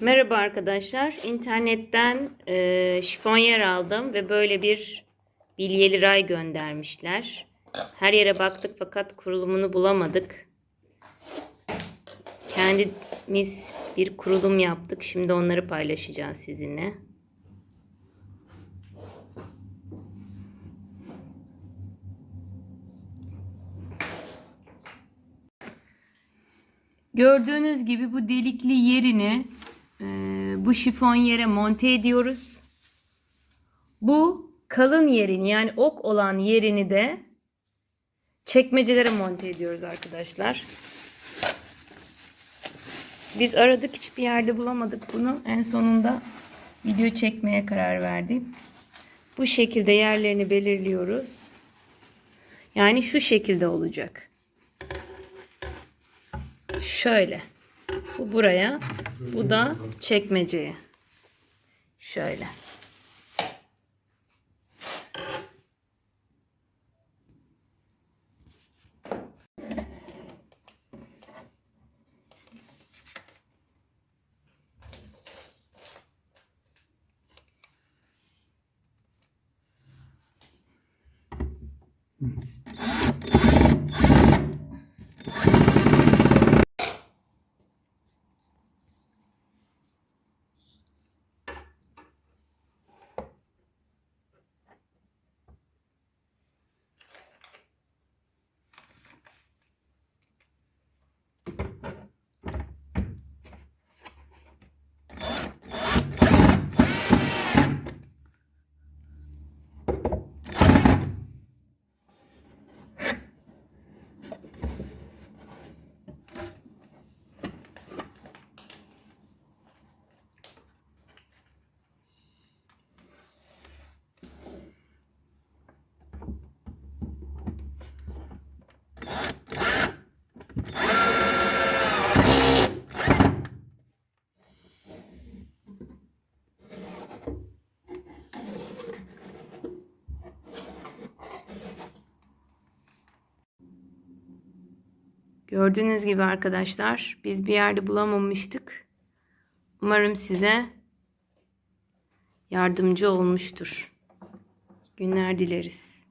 Merhaba arkadaşlar. İnternetten e, şifonyer aldım ve böyle bir bilyeli ray göndermişler. Her yere baktık fakat kurulumunu bulamadık. Kendimiz bir kurulum yaptık. Şimdi onları paylaşacağız sizinle. Gördüğünüz gibi bu delikli yerini e, bu şifon yere monte ediyoruz. Bu kalın yerini yani ok olan yerini de çekmecelere monte ediyoruz arkadaşlar. Biz aradık hiçbir yerde bulamadık bunu. En sonunda video çekmeye karar verdim. Bu şekilde yerlerini belirliyoruz. Yani şu şekilde olacak. Şöyle. Bu buraya. Bu da çekmeceye. Şöyle. Gördüğünüz gibi arkadaşlar biz bir yerde bulamamıştık. Umarım size yardımcı olmuştur. Günler dileriz.